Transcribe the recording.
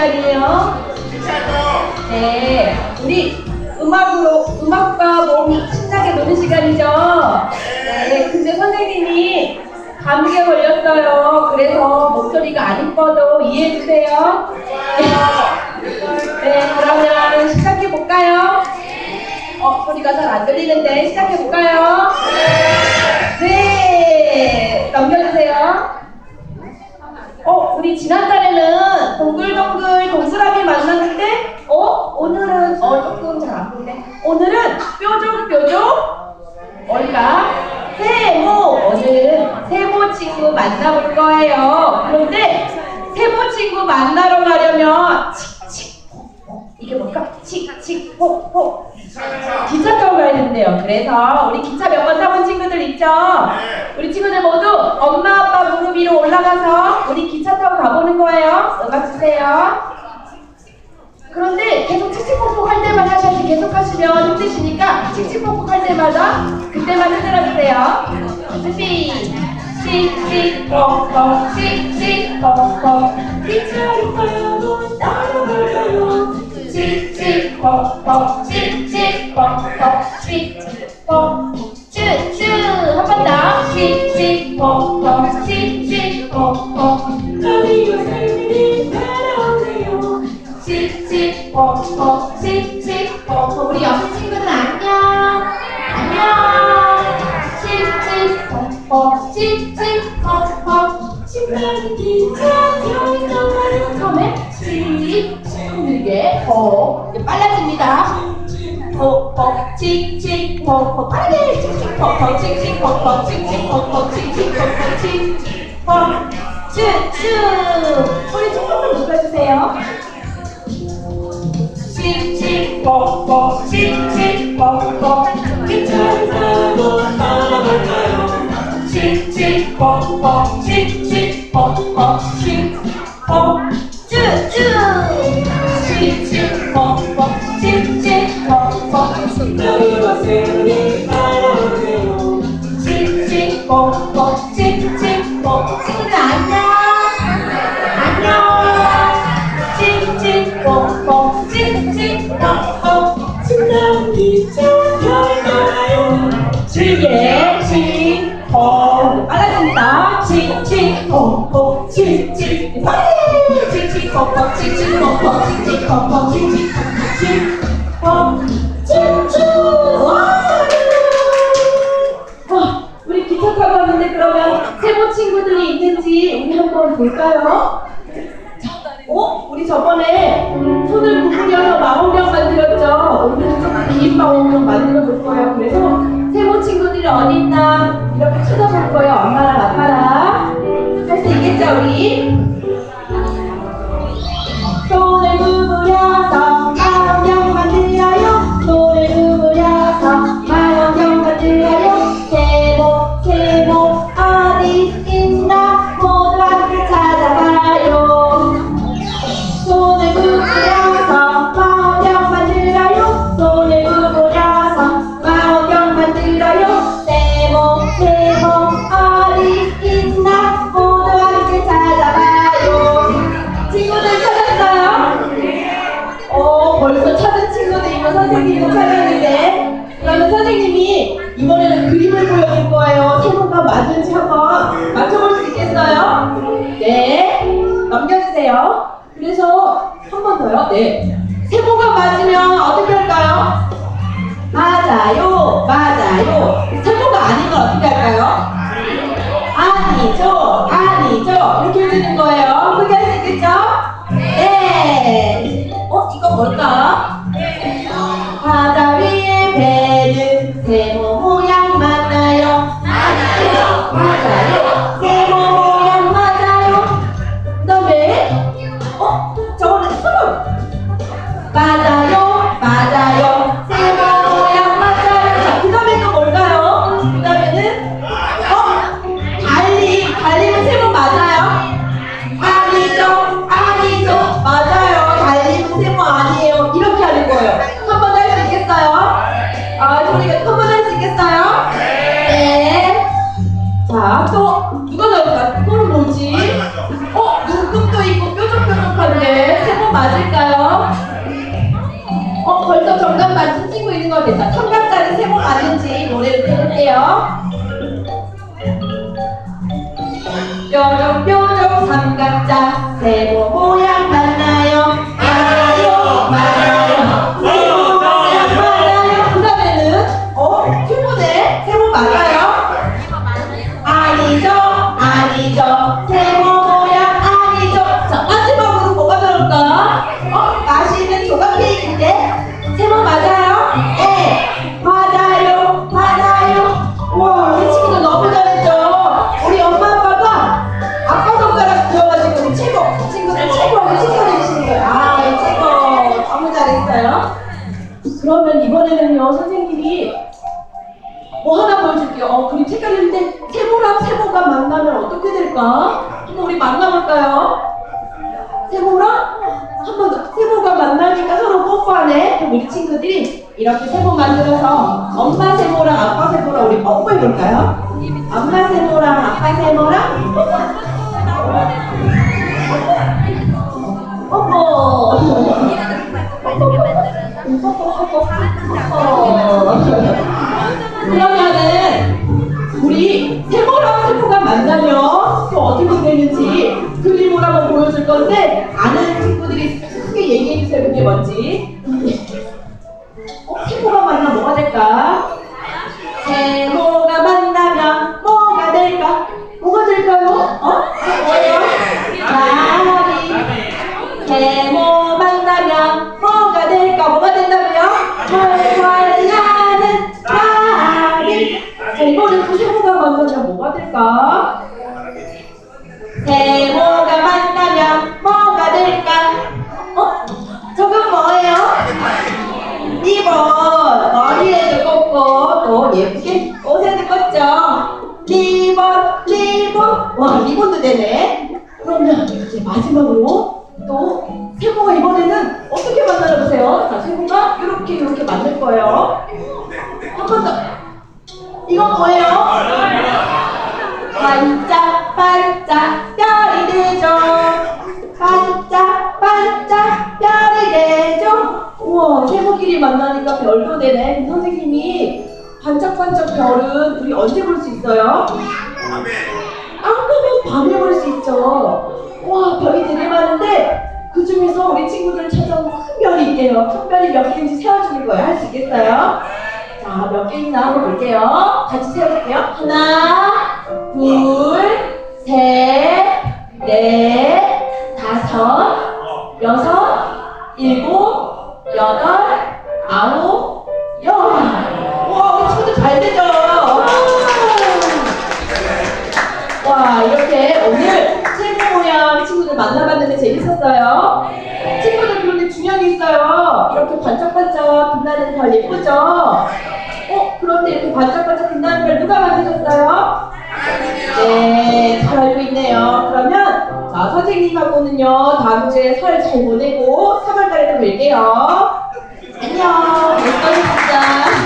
시간이에요. 네, 우리 음악으로 음악과 몸이 신나게 노는 시간이죠. 네, 근데 선생님이 감기에 걸렸어요. 그래서 목소리가 안 이뻐도 이해해 주세요. 네, 그러면 시작해 볼까요? 어, 소리가 잘 안 들리는데 시작해 볼까요? 어, 우리 지난달에는 동글동글 동그라미 만났는데, 어, 오늘은, 어, 조금 잘 안 보이네. 오늘은 뾰족뾰족, 뭘까? 세모! 오늘은 세모 친구 만나볼 거예요. 그런데 세모 친구 만나러 가려면, 칙칙, 어, 이게 뭘까? 칙칙, 호, 호. 기차 타고 가야 된대요. 그래서 우리 기차 몇 번 타본 친구들 있죠? 우리 친구들 모두 엄마 아빠 위로 올라가서 우리 기차 타고 가보는 거예요. 음악 주세요. 그런데 계속 칙칙폭폭 할 때만 하셔야지 계속 하시면 힘드시니까 칙칙폭폭 할 때마다 그때만 흔들어주세요. 준비. 칙칙폭폭 칙칙폭폭 기차를 타고 따라갈까요? 칙칙폭폭 칙칙폭폭 칙칙폭 칙칙폭폭 칙칙폭폭 신나는 기차 여행 가요 처음에 칙폭 이제 빨라집니다 칙칙폭폭 빠르게 칙칙폭폭 칙칙폭폭 칙칙폭폭 칙칙폭폭 칙칙폭 쭈쭈 칙칙폭폭 칙칙폭폭 칙폭 쭈쭈 칙칙폭 칙칙폭폭 칙칙 빨리 칙칙폭폭 칙칙폭폭 칙칙폭폭 칙칙폭 칙칙 와, 우리 기차 타고 왔는데 그러면 세모 친구들이 있는지 우리 한번 볼까요? 자, 어? 우리 저번에 음, 손을 구부려서 망원경 만들었죠? 오늘은 좀긴 망원경 만들어 볼 거예요. 그래서 세모 친구들이 어디 있나 이렇게 찾아볼 거예요. 엄마랑 아빠랑. 할 네, 넘겨주세요. 그래서 한 번 더요. 네. 세모가 맞으면 어떻게 할까요? 맞아요, 맞아요. 세모가 아닌 건 어떻게 할까요? 아니죠, 아니죠. 이렇게 해주는 거예요. 그게 할 수 있겠죠? 네. 어, 이거 뭘까? 앞서 누가 나올까? 그건 뭐지? 어? 눈금도 있고 뾰족뾰족한데 세 번 맞을까요? 어? 벌써 정답 맞힌 친구 있는 것 같아 청각까지 세번 맞은지 노래를 들을게요 뾰족뾰족 삼각자 세번 될까? 한번 우리 만나볼까요? 세모랑 한 번 더. 세모가 만나니까 서로 뽀뽀하네. 그럼 우리 친구들이 이렇게 세모 만들어서 엄마 세모랑 아빠 세모랑 우리 뽀뽀해볼까요? 엄마 세모랑 아빠 세모랑 뽀뽀. 뽀뽀. 건데 아는 친구들이 크게 얘기해 주세요. 그게 뭔지 와 리본도 되네. 그러면 이제 마지막으로 또 세모가 이번에는 어떻게 만나나 보세요? 자 세모가 이렇게 이렇게 만들 거예요. 한 번 더. 이건 뭐예요? 반짝 반짝 별이 되죠. 반짝 반짝 별이 되죠. 우와 세모끼리 만나니까 별도 되네. 선생님이 반짝반짝 별은 우리 언제 볼 수 있어요? 깜깜한 밤에 볼 수 있죠 와 별이 되게 많은데 그 중에서 우리 친구들 찾아온 큰 별이 있대요 큰 별이 몇 개인지 세워주는 거예요 할 수 있겠어요? 자, 몇 개 있나 한번 볼게요. 같이 세워볼게요. 하나, 둘, 셋, 넷, 다섯, 여섯, 일곱, 여덟, 아홉, 반짝반짝 빛나는 별 예쁘죠? 어? 그런데 이렇게 반짝반짝 빛나는 별 누가 만드셨어요? 네, 잘 알고 있네요. 그러면 자 선생님하고는요 다음 주에 설 잘 보내고 3월달에 또 뵐게요. 안녕. 못 가셨습니다.